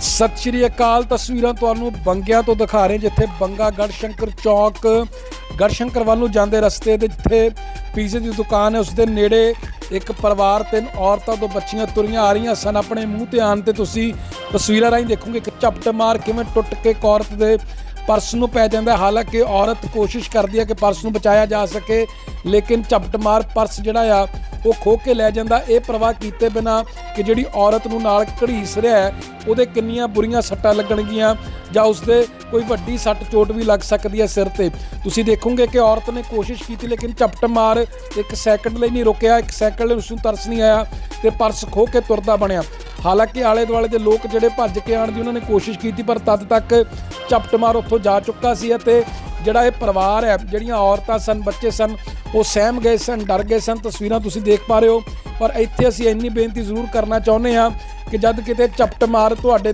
ਸਤਿ ਸ਼੍ਰੀ ਅਕਾਲ, ਤਸਵੀਰਾਂ ਤੁਹਾਨੂੰ ਬੰਗਿਆਂ ਤੋਂ ਦਿਖਾ ਰਹੇ ਜਿੱਥੇ ਬੰਗਾ ਗੜਸ਼ੰਕਰ ਚੌਕ, ਗੜਸ਼ੰਕਰ ਵੱਲ ਨੂੰ ਜਾਂਦੇ ਰਸਤੇ ਦੇ ਜਿੱਥੇ ਪੀਜ਼ੇ ਦੀ ਦੁਕਾਨ ਹੈ ਉਸ ਦੇ ਨੇੜੇ ਇੱਕ ਪਰਿਵਾਰ, ਤਿੰਨ ਔਰਤਾਂ ਤੋਂ ਬੱਚੀਆਂ ਤੁਰੀਆਂ ਆ ਰਹੀਆਂ ਸਨ। ਆਪਣੇ ਮੂੰਹ ਤੇ ਆਣ ਤੇ ਤੁਸੀਂ ਤਸਵੀਰਾਂ ਰਾਹੀਂ ਦੇਖੋਗੇ ਕਿ ਝਪਟ ਮਾਰ ਕਿਵੇਂ ਟੁੱਟ ਕੇ ਇੱਕ ਔਰਤ ਦੇ ਪਰਸ ਨੂੰ ਪੈ ਜਾਂਦਾ ਹਾਲਾਂਕਿ ਔਰਤ ਕੋਸ਼ਿਸ਼ ਕਰਦੀ ਹੈ ਕਿ ਪਰਸ ਨੂੰ ਬਚਾਇਆ ਜਾ ਸਕੇ, ਲੇਕਿਨ ਝਪਟ ਮਾਰ ਪਰਸ ਜਿਹੜਾ ਆ ਉਹ ਖੋ ਕੇ ਲੈ ਜਾਂਦਾ। ਇਹ ਪ੍ਰਵਾਹ ਕੀਤੇ ਬਿਨਾ ਕਿ ਜਿਹੜੀ ਔਰਤ ਨੂੰ ਨਾਲ ਘੜੀਸ ਰਿਹਾ ਹੈ, ਉਹਦੇ ਕਿੰਨੀਆਂ ਬੁਰੀਆਂ ਸੱਟਾਂ ਲੱਗਣਗੀਆਂ ਜਾਂ ਉਸਦੇ ਕੋਈ ਵੱਡੀ ਸੱਟ ਚੋਟ ਵੀ ਲੱਗ ਸਕਦੀ ਹੈ ਸਿਰ ਤੇ। ਤੁਸੀਂ ਦੇਖੋਗੇ ਕਿ ਔਰਤ ਨੇ ਕੋਸ਼ਿਸ਼ ਕੀਤੀ ਲੇਕਿਨ ਝਪਟ ਮਾਰ ਇੱਕ ਸੈਕਿੰਡ ਲਈ ਨਹੀਂ ਰੁਕਿਆ, ਇੱਕ ਸੈਕਿੰਡ ਲਈ ਉਸ ਨੂੰ ਤਰਸ ਨਹੀਂ ਆਇਆ ਤੇ ਪਰਸ ਖੋ ਕੇ ਤੁਰਦਾ ਬਣਿਆ। ਹਾਲਾਂਕਿ ਆਲੇ ਦੁਆਲੇ ਦੇ ਲੋਕ ਜਿਹੜੇ ਭੱਜ ਕੇ ਆਉਣ ਦੀ ਉਹਨਾਂ ਨੇ ਕੋਸ਼ਿਸ਼ ਕੀਤੀ, ਪਰ ਤਦ ਤੱਕ ਝਪਟ ਮਾਰ ਉੱਥੋਂ ਜਾ ਚੁੱਕਾ ਸੀ ਅਤੇ ਜਿਹੜਾ ਇਹ ਪਰਿਵਾਰ ਹੈ, ਜਿਹੜੀਆਂ ਔਰਤਾਂ ਸਨ, ਬੱਚੇ ਸਨ, ਉਹ ਸਹਿਮ ਗਏ ਸਨ, ਡਰ ਗਏ ਸਨ। ਤਸਵੀਰਾਂ ਤੁਸੀਂ ਦੇਖ ਪਾ ਰਹੇ ਹੋ। ਪਰ ਇੱਥੇ ਅਸੀਂ ਇੰਨੀ ਬੇਨਤੀ ਜ਼ਰੂਰ ਕਰਨਾ ਚਾਹੁੰਦੇ ਹਾਂ ਕਿ ਜਦ ਕਿਤੇ ਝਪਟ ਮਾਰ ਤੁਹਾਡੇ